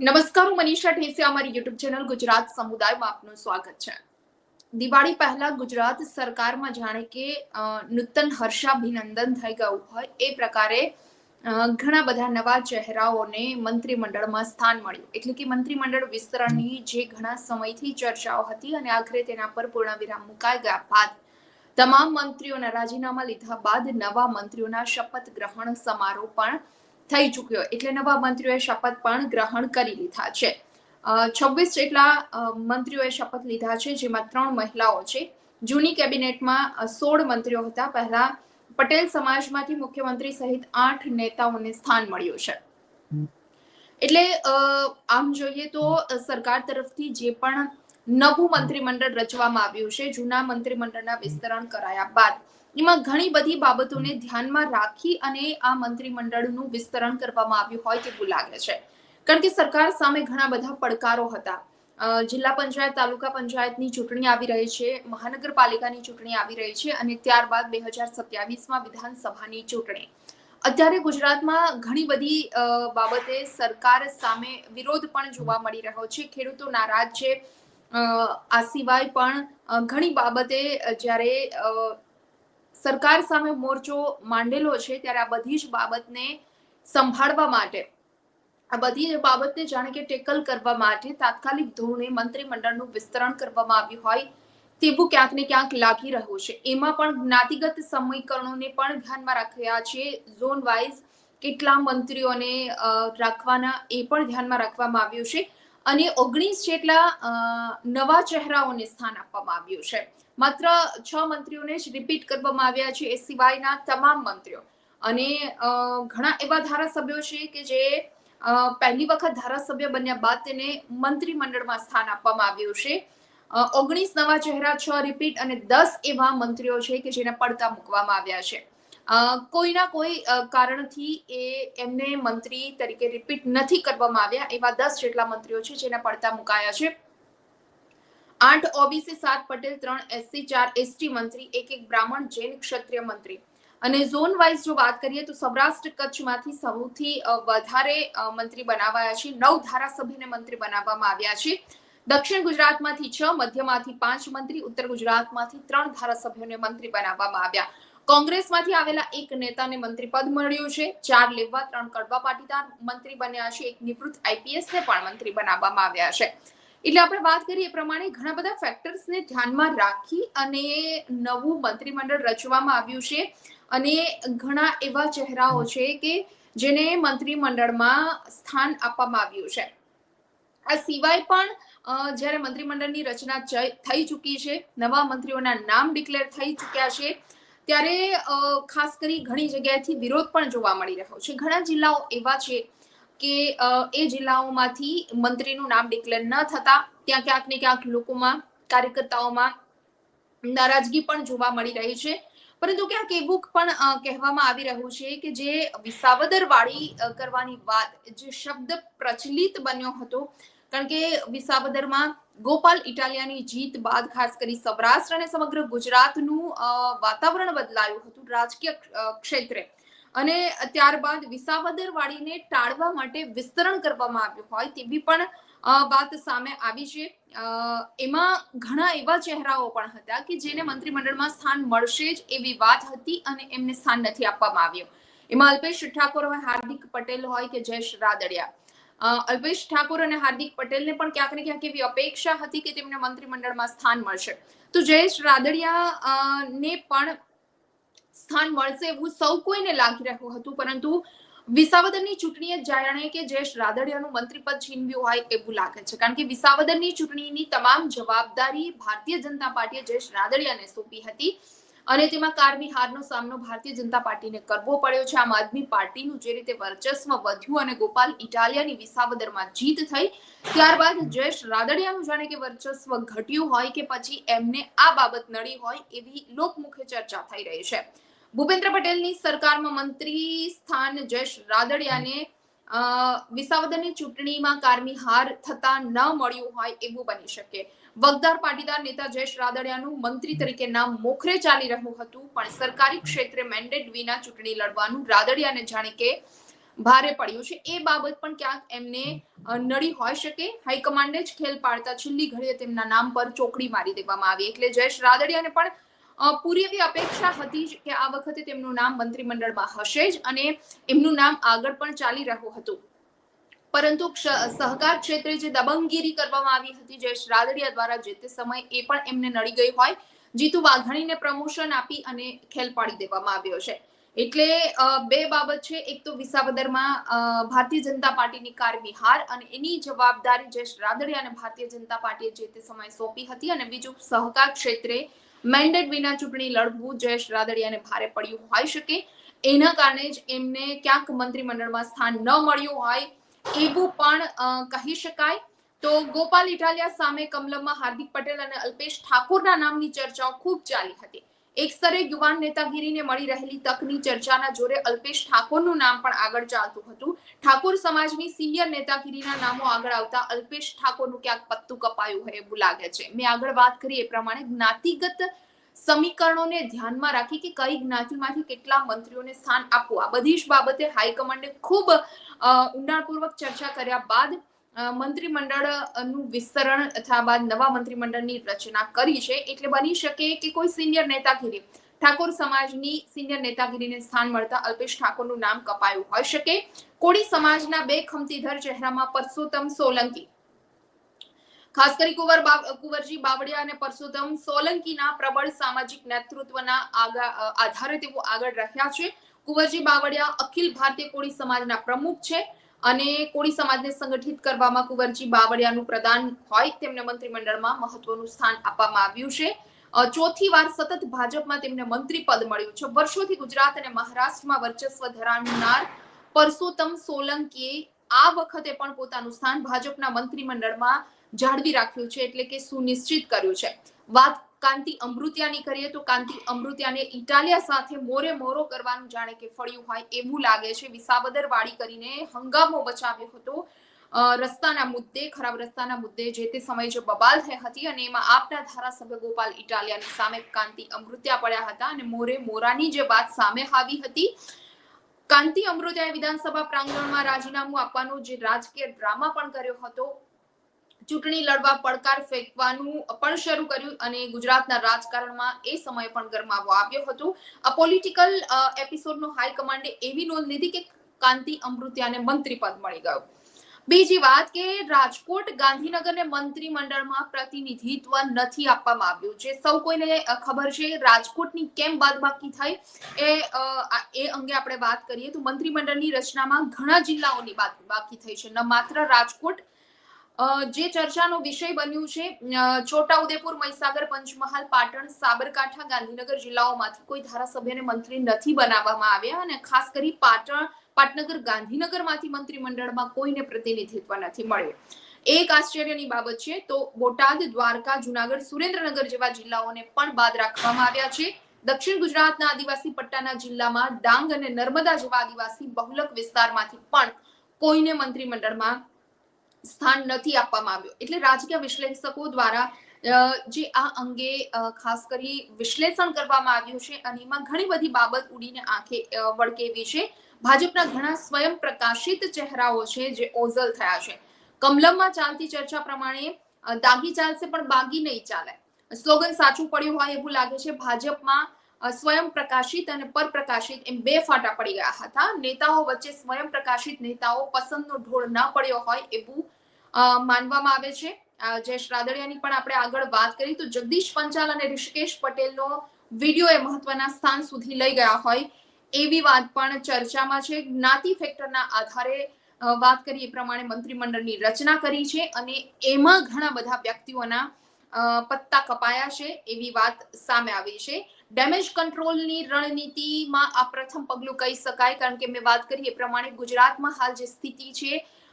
નમસ્કાર, હું મનીષા ઠેસે અમારી યુટ્યુબ ચેનલ ગુજરાત સમુદાયમાં આપનું સ્વાગત છે. દિવાળી પહેલા ગુજરાત સરકારમાં જાણે કે નૂતન હર્ષાભિનંદન થઈ ગયું હોય એ પ્રકારે ઘણા બધા નવા ચહેરાઓને મંત્રીમંડળમાં સ્થાન મળ્યું. એટલે કે મંત્રીમંડળ વિસ્તરણની જે ઘણા સમયથી ચર્ચાઓ હતી અને આખરે તેના પર પૂર્ણવિરામ મુકાઈ ગયા બાદ, તમામ મંત્રીઓના રાજીનામા લીધા બાદ નવા મંત્રીઓના શપથ ગ્રહણ સમારોહ પણ થઈ ચૂક્યો એટલે નવા મંત્રીઓએ શપથ પણ ગ્રહણ કરી લીધા છે. છવ્વીસ જેટલા મંત્રીઓએ શપથ લીધા છે જેમાં ત્રણ મહિલાઓ છે. જૂની કેબિનેટમાં સોળ મંત્રીઓ હતા. પહેલા પટેલ સમાજમાંથી મુખ્યમંત્રી સહિત આઠ નેતાઓને સ્થાન મળ્યું છે. એટલે આમ જોઈએ તો સરકાર તરફથી જે પણ નવું મંત્રીમંડળ રચવામાં આવ્યું છે જૂના મંત્રીમંડળના વિસ્તરણ કરાયા બાદ એમાં ઘણી બધી બાબતોને ધ્યાનમાં રાખી અને આ મંત્રીમંડળનું વિસ્તરણ કરવામાં આવ્યું હોય તેવું લાગે છે. કારણ કે સરકાર સામે ઘણા બધા પડકારો હતા. જિલ્લા પંચાયત, તાલુકા પંચાયતની ચૂંટણી આવી રહી છે, મહાનગરપાલિકાની ચૂંટણી આવી રહી છે અને ત્યારબાદ બે હજાર સત્યાવીસમાં વિધાનસભાની ચૂંટણી. અત્યારે ગુજરાતમાં ઘણી બધી બાબતે સરકાર સામે વિરોધ પણ જોવા મળી રહ્યો છે. ખેડૂતો નારાજ છે. આ સિવાય પણ ઘણી બાબતે જ્યારે સરકાર સામે મોરચો માંડેલો છે, ત્યારે આ બધી જ બાબતને સંભાળવા માટે, આ બધી જ બાબતને જાણે કે ટેકલ કરવા માટે તાત્કાલિક ધોરણે મંત્રીમંડળનું વિસ્તરણ કરવામાં આવ્યું હોય તેવું ક્યાંક ને ક્યાંક લાગી રહ્યું છે. એમાં પણ જ્ઞાતિગત સમીકરણોને પણ ધ્યાનમાં રાખ્યા છે. ઝોન વાઇઝ કેટલા મંત્રીઓને રાખવાના એ પણ ધ્યાનમાં રાખવામાં આવ્યું છે. અને ઓગણીસ જેટલા નવા ચહેરાઓને સ્થાન આપવામાં આવ્યું છે. માત્ર છ મંત્રીઓને જ રિપીટ કરવામાં આવ્યા છે એ સિવાયના તમામ મંત્રીઓ. અને ઘણા એવા ધારાસભ્યો છે કે જે પહેલી વખત ધારાસભ્ય બન્યા બાદ તેને મંત્રીમંડળમાં સ્થાન આપવામાં આવ્યું છે. ઓગણીસ નવા ચહેરા, છ રિપીટ અને દસ એવા મંત્રીઓ છે કે જેને પડતા મૂકવામાં આવ્યા છે. કોઈના કોઈ કારણથી એ એમને મંત્રી તરીકે રિપીટ નથી કરવામાં આવ્યા એવા દસ જેટલા મંત્રીઓ છે જેને પડતા મુકાયા છે. આઠ ઓબીસી, સાત પટેલ, ત્રણ એસસી, ચાર એસટી મંત્રી, એક એક બ્રાહ્મણ, જૈન ક્ષત્રિય મંત્રી. અને ઝોન વાઇઝ જો વાત કરીએ તો સૌરાષ્ટ્ર કચ્છમાંથી સૌથી વધારે મંત્રી બનાવાયા છે. નવ ધારાસભ્યને મંત્રી બનાવવામાં આવ્યા છે. દક્ષિણ ગુજરાતમાંથી છ, મધ્યમાંથી પાંચ મંત્રી, ઉત્તર ગુજરાતમાંથી ત્રણ ધારાસભ્યોને મંત્રી બનાવવામાં આવ્યા. કોંગ્રેસમાંથી આવેલા એક નેતાને મંત્રી પદ મળ્યું છે. ચાર લેવા, ત્રણ કડવા પાટીદાર મંત્રી બન્યા છે. એક નિવૃત્ત આઈપીએસ ને પણ મંત્રી બનાવવામાં આવ્યા છે. એટલે આપણે વાત કરીએ એ પ્રમાણે ઘણા બધા ફેક્ટર્સને ધ્યાનમાં રાખી અને નવું મંત્રીમંડળ રચવામાં આવ્યું છે. અને ઘણા એવા ચહેરાઓ છે કે જેને મંત્રીમંડળમાં સ્થાન આપવામાં આવ્યું છે. આ સિવાય પણ જ્યારે મંત્રીમંડળની રચના થઈ ચૂકી છે, નવા મંત્રીઓના નામ ડિક્લેર થઈ ચૂક્યા છે, ત્યારે ખાસ કરી ઘણી જગ્યાએથી વિરોધ પણ જોવા મળી રહ્યો છે. ઘણા જિલ્લાઓ એવા છે કે એ જિલ્લાઓમાંથી મંત્રીનું નામ ડિક્લેર ન થતા ત્યાં ક્યાંક ને ક્યાંક લોકોમાં, કાર્યકર્તાઓમાં નારાજગી પણ જોવા મળી રહી છે. પરંતુ ક્યાંક એવું પણ કહેવામાં આવી રહ્યું છે કે જે વિસાવદર વાળી કરવાની વાત, જે શબ્દ પ્રચલિત બન્યો હતો, કારણ કે વિસાવદરમાં ગોપાલ ઇટાલિયાની જીત બાદ ખાસ કરી સૌરાષ્ટ્ર અને સમગ્ર ગુજરાતનું વાતાવરણ બદલાયું હતું, રાજકીય ક્ષેત્રે. અને ત્યારબાદ વિસાવદર વાળીને ટાળવા માટે વિસ્તરણ કરવામાં આવ્યું હોય તેવી પણ વાત સામે આવી છે. એમાં ઘણા એવા ચહેરાઓ પણ હતા કે જેને મંત્રીમંડળમાં સ્થાન મળશે જ એવી વાત હતી અને એમને સ્થાન નથી આપવામાં આવ્યું. એમાં અલ્પેશ ઠાકોર હોય હાર્દિક પટેલ હોય કે જયેશ રાદડિયા. અલ્પેશ ઠાકોર અને હાર્દિક પટેલને પણ ક્યાંક ને ક્યાંક એવી અપેક્ષા હતી કે તેમને મંત્રીમંડળમાં સ્થાન મળશે. તો જયેશ રાદડિયા ને પણ સ્થાન મળશે એવું સૌ કોઈને લાગી રહ્યું હતું. પરંતુ વિસાવદરની ચૂંટણીએ જાણે કે જયેશ રાદડિયાનું મંત્રીપદ છીનવ્યું હોય એવું લાગે છે. કારણ કે વિસાવદરની ચૂંટણીની તમામ જવાબદારી ભારતીય જનતા પાર્ટીએ જયેશ રાદડિયાને સોંપી હતી અને તેમાં કારમી હારનો સામનો ભારતીય જનતા પાર્ટીને કરવો પડ્યો છે. આમ આદમી પાર્ટીનું જે રીતે વર્ચસ્વ વધ્યું અને ગોપાલ ઇટાલિયાની વિસાવદરમાં જીત થઈ, ત્યારબાદ જયેશ રાદડિયાનું જાણે કે વર્ચસ્વ ઘટ્યું હોય કે પછી એમને આ બાબત નડી હોય એવી લોકમુખે ચર્ચા થઈ રહી છે. ભૂપેન્દ્ર પટેલની સરકારમાં મંત્રી સ્થાન જયેશ રાદડિયાને વિસાવદરની ચૂંટણીમાં કારમી હાર થતા ન મળ્યું હોય એવું બની શકે. વગદાર પાટીદાર નેતા જયેશ રાદડિયાનું મંત્રી તરીકે નામ મોખરે ચાલી રહ્યું હતું, પણ સરકારી ક્ષેત્રે મેન્ડેટ વિના ચૂંટણી લડવાનું રાદડિયાને જાણે કે ભારે પડ્યું છે. એ બાબત પણ ક્યાંક એમને નડી હોઈ શકે. હાઈકમાન્ડે જ ખેલ પાડતા છેલ્લી ઘડીએ તેમના નામ પર ચોકડી મારી દેવામાં આવી. એટલે જયેશ રાદડિયાને પણ પૂરી એવી અપેક્ષા હતી જ કે આ વખતે તેમનું નામ મંત્રીમંડળમાં હશે જ અને એમનું નામ આગળ પણ ચાલી રહ્યું હતું. પરંતુ સહકાર ક્ષેત્રે જે દબંગગીરી કરવામાં આવી હતી જયેશ રાદડિયા દ્વારા જે તે સમય એ પણ એમને નડી ગઈ હોય, જીતુ વાઘાણીને પ્રમોશન આપી અને ખેલ પાડી દેવામાં આવ્યો છે. એટલે બે બાબત છે. એક તો વિસાવદરમાં ભારતીય જનતા પાર્ટીની કારવિહાર અને એની જવાબદારી જયેશ રાદડિયા અને ભારતીય જનતા પાર્ટીએ જે તે સમયે સોંપી હતી અને બીજું સહકાર ક્ષેત્રે મેન્ડેટ વિના ચૂંટણી લડવું જયેશ રાદડિયાને ભારે પડ્યું હોઈ શકે. એના કારણે જ એમને ક્યાંક મંત્રીમંડળમાં સ્થાન ન મળ્યું હોય એવું પણ કહી શકાય. તો ગોપાલ ઇટાલિયા સામે કમલમમાં હાર્દિક પટેલ અને અલ્પેશ ઠાકોરના નામની ચર્ચાઓ ખૂબ ચાલી હતી. એક સ્તરે યુવાન નેતાગીરીને મળી રહેલી તકની ચર્ચાના જોરે અલ્પેશ ઠાકોરનું નામ પણ આગળ ચાલતું હતું. ઠાકોર સમાજની સિનિયર નેતાગીરીના નામો આગળ આવતા અલ્પેશ ઠાકોરનું ક્યાંક પત્તું કપાયું હોય એવું લાગે છે. મેં આગળ વાત કરી એ પ્રમાણે જ્ઞાતિગત સમીકરણોને ધ્યાનમાં રાખી કે કઈ જ્ઞાતિમાંથી કેટલા મંત્રીઓને સ્થાન આપવું. આ બધી જ બાબતે હાઈકમાન્ડે ખૂબ ઊંડાણપૂર્વક ચર્ચા કર્યા બાદ અ, મંત્રીમંડળનું વિસ્તરણ અથવા બાદ નવા મંત્રીમંડળની રચના કરી છે. એટલે બની શકે કે કોઈ સિનિયર નેતાગીરી ઠાકોર સમાજની સિનિયર નેતાગીરીને સ્થાન મળતા અલ્પેશ ઠાકોરનું નામ કપાયું હોઈ શકે. કોળી સમાજના બે ખમતીધર ચહેરામાં પરસોત્તમ સોલંકી. ખાસ કરી કુંવર કુંવરજી બાવળિયા અને પરસોત્તમ સોલંકીના પ્રબળ સામાજિક નેતૃત્વના આધારે તેઓ આગળ રહ્યા છે. કુંવરજી બાવળિયા અખિલ ભારતીય કોળી સમાજના પ્રમુખ છે. અને કોળી સમાજને સંગઠિત કરવામાં કુંવરજી બાવળિયાનું પ્રદાન હોય તેમને મંત્રીમંડળમાં મહત્વનું સ્થાન આપવામાં આવ્યું છે. ચોથી વાર સતત ભાજપમાં તેમને મંત્રી પદ મળ્યું છે. વર્ષોથી ગુજરાત અને મહારાષ્ટ્રમાં વર્ચસ્વ ધરાવનાર પરસોત્તમ સોલંકીએ આ વખતે પણ પોતાનું સ્થાન ભાજપના મંત્રીમંડળમાં જાળવી રાખ્યું છે એટલે કે સુનિશ્ચિત કર્યું છે. વાત કાંતિ અમૃતિયાની કરીએ તો કાંતિ અમૃતિયાને ઇટાલિયા સાથે મોરે મોરો કરવાનું જાણે કે ફળ્યું હોય એવું લાગે છે. વિસાવદર વાળી કરીને હંગામો બચાવ્યો હતો. રસ્તાના મુદ્દે, ખરાબ રસ્તાના મુદ્દે જે તે સમયે જે બબાલ થઈ હતી અને એમાં આપના ધારાસભ્ય ગોપાલ ઇટાલિયાની સામે કાંતિ અમૃત્યા પડ્યા હતા અને મોરે મોરાની જે વાત સામે આવી હતી. કાંતિ અમૃત્યાએ વિધાનસભા પ્રાંગણમાં રાજીનામું આપવાનો જે રાજકીય ડ્રામા પણ કર્યો હતો. ચૂંટણી લડવા પડકાર ફેંકવાનું પણ શરૂ કર્યું અને ગુજરાતના રાજકારણમાં એ સમય પણ ગરમાવો આવ્યો હતો. આ પોલિટિકલ એપિસોડનો હાઈકમાન્ડે એવી નોંધ લીધી કે કાંતિ અમૃત્યાને મંત્રી પદ મળી ગયું. બીજી વાત કે રાજકોટ ગાંધીનગરને મંત્રીમંડળમાં પ્રતિનિધિત્વ નથી આપવામાં આવ્યું. જે સૌ કોઈને ખબર છે, રાજકોટની કેમ બાદબાકી થઈ એ એ અંગે આપણે વાત કરીએ તો મંત્રીમંડળની રચનામાં ઘણા જિલ્લાઓની બાદબાકી થઈ છે. ન માત્ર રાજકોટ જે ચર્ચાનો વિષય બન્યું છે છોટાઉદેપુર મહીસાગર પંચમહાલ, પાટણ, સાબરકાંઠા, ગાંધીનગર જિલ્લાઓમાંથી કોઈ ધારાસભ્યને મંત્રી નથી બનાવવામાં આવ્યા અને ખાસ કરી પાટણ, પાટનગર, ગાંધીનગરમાંથી મંત્રીમંડળમાં કોઈને પ્રતિનિધિત્વ નથી મળ્યું. એક આશ્ચર્યની બાબત છે, તો બોટાદ, દ્વારકા, જુનાગઢ, સુરેન્દ્રનગર જેવા જિલ્લાઓને પણ બાદ રાખવામાં આવ્યા છે. દક્ષિણ ગુજરાતના આદિવાસી પટ્ટાના જિલ્લામાં ડાંગ અને નર્મદા જેવા આદિવાસી બહુલક વિસ્તારમાંથી પણ કોઈને મંત્રીમંડળમાં સ્થાન નથી આપવામાં આવ્યું. એટલે રાજકીય વિશ્લેષકો દ્વારા જે આ અંગે ખાસ કરી વિશ્લેષણ કરવામાં આવ્યું છે અને એમાં ઘણી બધી બાબત ઉડીને આંખે વળકેવી છે. ભાજપના ઘણા સ્વયં પ્રકાશિત ચહેરાઓ છે જે ઓઝલ થયા છે. કમલમમાં ચાલતી ચર્ચા પ્રમાણે દાગી ચાલશે પણ બાગી નહીં ચાલે. સ્લોગન સાચું પડ્યું હોય એવું લાગે છે. ભાજપમાં સ્વયં પ્રકાશિત અને પરપ્રકાશિત એમ બે ફાટા પડી ગયા હતા. નેતાઓ વચ્ચે સ્વયં પ્રકાશિત નેતાઓ પસંદનો ઢોળ ન પડ્યો હોય એવું માનવામાં આવે છે. જયેશ રાદડિયાની પણ આપણે આગળ વાત કરી તો જગદીશ પંચાલ અને ઋષિકેશ પટેલનો વીડિયો એ મહત્વના સ્થાન સુધી લઈ ગયા હોય એવી વાત પણ ચર્ચામાં છે. જ્ઞાતિ ફેક્ટરના આધારે વાત કરી એ પ્રમાણે મંત્રીમંડળની રચના કરી છે અને એમાં ઘણા બધા વ્યક્તિઓના પત્તા કપાયા છે એવી વાત સામે આવી છે. ડેમેજ કંટ્રોલની રણનીતિમાં આ પ્રથમ પગલું કહી શકાય. કારણ કે મેં વાત કરી એ પ્રમાણે ગુજરાતમાં હાલ જે સ્થિતિ છે,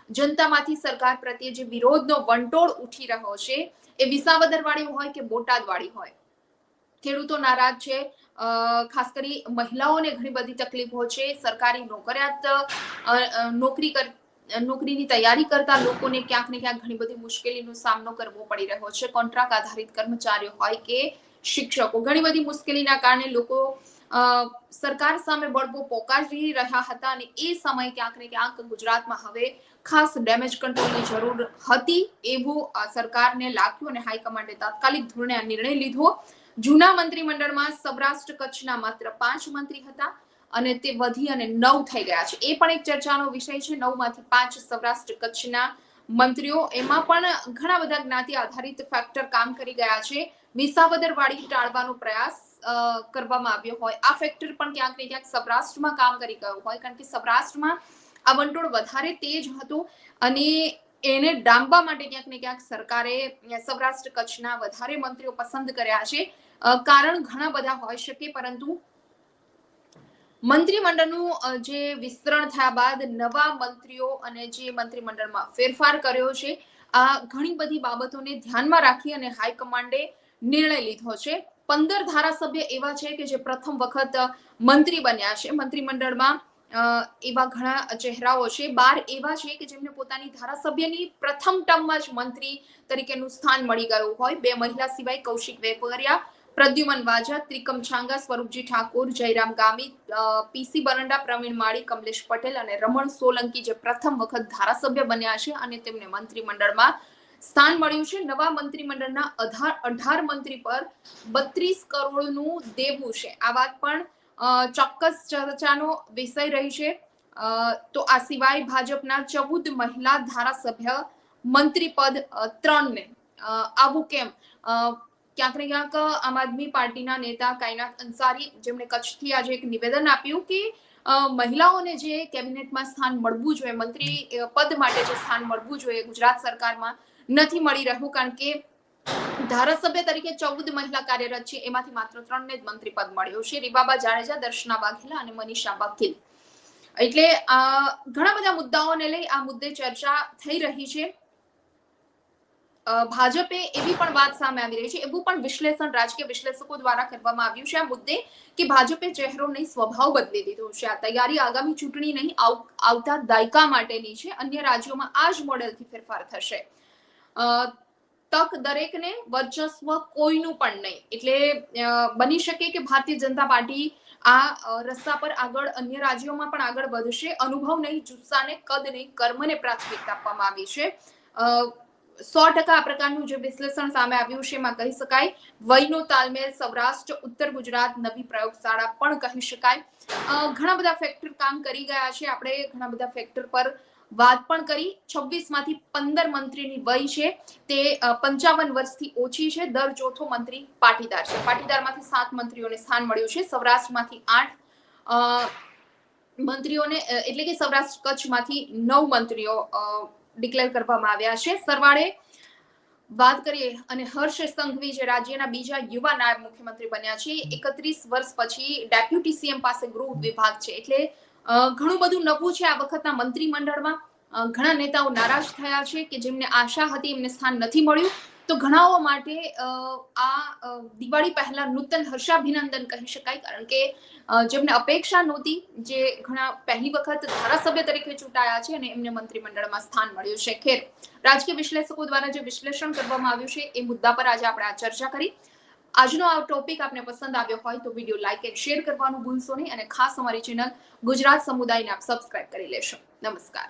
જનતામાંથી સરકાર પ્રત્યે જે વિરોધનો વંટોળ ઉઠી રહ્યો છે, એ વિસાવદરવાળી હોય કે બોટાદવાળી હોય? ખેડૂતો નારાજ છે. ખાસ કરી મહિલાઓને ઘણી બધી તકલીફો છે. સરકારી નોકરિયાત નોકરી કર નોકરીની તૈયારી કરતા લોકોને ક્યાંક ને ક્યાંક ઘણી બધી મુશ્કેલીનો સામનો કરવો પડી રહ્યો છે. કોન્ટ્રાક્ટ આધારિત કર્મચારીઓ હોય કે શિક્ષકો, ઘણી બધી મુશ્કેલીના કારણે લોકો સરકાર સામે બળવો પોકારી રહ્યા હતા અને એ સમયે ક્યાંક ને ક્યાંક ગુજરાતમાં હવે ખાસ ડેમેજ કંટ્રોલની જરૂર હતી એવું સરકારને લાગ્યું અને હાઈકમાન્ડે તાત્કાલિક ધોરણે આ નિર્ણય લીધો. જૂના મંત્રીમંડળમાં સૌરાષ્ટ્ર કચ્છના માત્ર પાંચ મંત્રી હતા. અને તે વધી અને નવ થઈ ગયા છે. એ પણ એક ચર્ચાનો વિષય છે. નવમાંથી પાંચ સૌરાષ્ટ્ર કચ્છના મંત્રીઓ. એમાં પણ ઘણા બધા જ્ઞાતિ આધારિત ફેક્ટર કામ કરી ગયા છે. વિસાવદર વાળી ટાળવાનો પ્રયાસ કરવામાં આવ્યો હોય. આ ફેક્ટર પણ ક્યાંક ને ક્યાંક સૌરાષ્ટ્રમાં કામ કરી ગયું હોય. કારણ કે સૌરાષ્ટ્રમાં આ વંટોળ વધારે તેજ હતું અને એને ડામવા માટે ક્યાંક ને ક્યાંક સરકારે સૌરાષ્ટ્ર કચ્છના વધારે મંત્રીઓ પસંદ કર્યા છે. કારણ ઘણા બધા હોઈ શકે, પરંતુ મંત્રીમંડળનું જે વિસ્તરણ થયા બાદ નવા મંત્રીઓ અને જે મંત્રીમંડળમાં ફેરફાર કર્યો છે, આ ઘણી બધી બાબતોને ધ્યાનમાં રાખી અને હાઈકમાન્ડે નિર્ણય લીધો છે. પંદર ધારાસભ્ય એવા છે કે જે પ્રથમ વખત મંત્રી બન્યા છે મંત્રીમંડળમાં. એવા ઘણા ચહેરાઓ છે. બાર એવા છે કે જેમને પોતાની ધારાસભ્યની પ્રથમ ટર્મમાં જ મંત્રી તરીકેનું સ્થાન મળી ગયું હોય. બે મહિલા સિવાય કૌશિક વેપરિયા પ્રદ્યુમન વાજા, ત્રિકમ છાંગા, સ્વરૂપજી ઠાકોર, જયરામ ગામી પીસી બરંડા, પ્રવીણ માળી, કમલેશ પટેલ અને રમણ સોલંકી જે પ્રથમ વખત ધારાસભ્ય બન્યા છે અને તેમને મંત્રીમંડળમાં સ્થાન મળ્યું છે. નવા મંત્રીમંડળના અઢાર અઢાર મંત્રી પર બત્રીસ કરોડનું દેવું છે. આ વાત પણ ચોક્કસ ચર્ચાનો વિષય રહી છે. તો આ સિવાય ભાજપના ચૌદ મહિલા ધારાસભ્ય મંત્રી પદ ત્રણને આવું કેમ? ક્યાંક ને ક્યાંક આમ આદમી પાર્ટીના નેતા કાયનાત અંસારી જેમણે કચ્છથી આજે એક નિવેદન આપ્યું કે મહિલાઓને જે કેબિનેટમાં સ્થાન મળવું જોઈએ, મંત્રી પદ માટે જે સ્થાન મળવું જોઈએ ગુજરાત સરકારમાં નથી મળી રહ્યું કારણ કે ધારાસભ્ય તરીકે ચૌદ મહિલા કાર્યરત છે, એમાંથી માત્ર ત્રણને જ મંત્રી પદ મળ્યું છે. રીબાબા જાડેજા, દર્શના વાઘેલા અને મનીષા વકીલ. એટલે ઘણા બધા મુદ્દાઓને લઈ આ મુદ્દે ચર્ચા થઈ રહી છે. ભાજપે એવી પણ વાત સામે આવી રહી છે, એવું પણ વિશ્લેષણ, રાજકીય વિશ્લેષકો દ્વારા કરવામાં આવ્યું છે. આ મુદ્દે કે ભાજપે ચહેરો નહીં, સ્વભાવ બદલી દીધો છે. આ તૈયારી આગામી ચૂંટણી નહીં, આવ- આવતા દાયકા માટેની છે. અન્ય રાજ્યોમાં આ જ મોડેલથી ફેરફાર થશે. તક દરેકને વર્ચસ્વ કોઈનું પણ નહીં. એટલે બની શકે કે ભારતીય જનતા પાર્ટી આ રસ્તા પર આગળ અન્ય રાજ્યોમાં પણ આગળ વધશે. અનુભવ નહીં, જુસ્સાને કદ નહીં કર્મને પ્રાથમિકતા આપવામાં આવી છે. સો ટકા આ પ્રકારનું જે વિશ્લેષણ સામે આવ્યું છે એમાં કહી શકાય. વયનો તાલમેલ સૌરાષ્ટ્ર, ઉત્તર ગુજરાત, નવી પ્રયોગશાળા પણ કહી શકાય. ઘણા બધા ફેક્ટર કામ કરી ગયા છે. આપણે ઘણા બધા ફેક્ટર પર વાત પણ કરી. છવ્વીસમાંથી પંદર મંત્રીની વય છે. તે પંચાવન વર્ષથી ઓછી છે. દર ચોથો મંત્રી પાટીદાર છે. પાટીદારમાંથી સાત મંત્રીઓને સ્થાન મળ્યું છે. સૌરાષ્ટ્રમાંથી આઠ મંત્રીઓને એટલે કે સૌરાષ્ટ્ર કચ્છમાંથી નવ મંત્રીઓ ડિક્લેર કરવામાં આવ્યા છે. સરવાળે વાત કરીએ અને હર્ષ સંઘવી જે રાજ્યના બીજા યુવા નાયબ મુખ્યમંત્રી બન્યા છે એકત્રીસ વર્ષ પછી ડેપ્યુટી સીએમ પાસે ગૃહ વિભાગ છે. એટલે ઘણું બધું નવું છે આ વખતના મંત્રીમંડળમાં. ઘણા નેતાઓ નારાજ થયા છે કે જેમને આશા હતી એમને સ્થાન નથી મળ્યું. તો ઘણાઓ માટે આ દિવાળી પહેલા નૂતન હર્ષાભિનંદન કહી શકાય, કારણ કે જેમને અપેક્ષા નહોતી, જે ઘણા પહેલી વખત ધારાસભ્ય તરીકે ચૂંટાયા છે અને એમને મંત્રીમંડળમાં સ્થાન મળ્યું છે. ખેર, રાજકીય વિશ્લેષકો દ્વારા જે વિશ્લેષણ કરવામાં આવ્યું છે, એ મુદ્દા પર આજે આપણે આ ચર્ચા કરી. આજનો આ ટોપિક આપને પસંદ આવ્યો હોય તો વીડિયો લાઇક એન્ડ શેર કરવાનું ભૂલશો નહીં અને ખાસ અમારી ચેનલ ગુજરાત સમુદાયને આપ સબસ્ક્રાઇબ કરી લેશો. નમસ્કાર.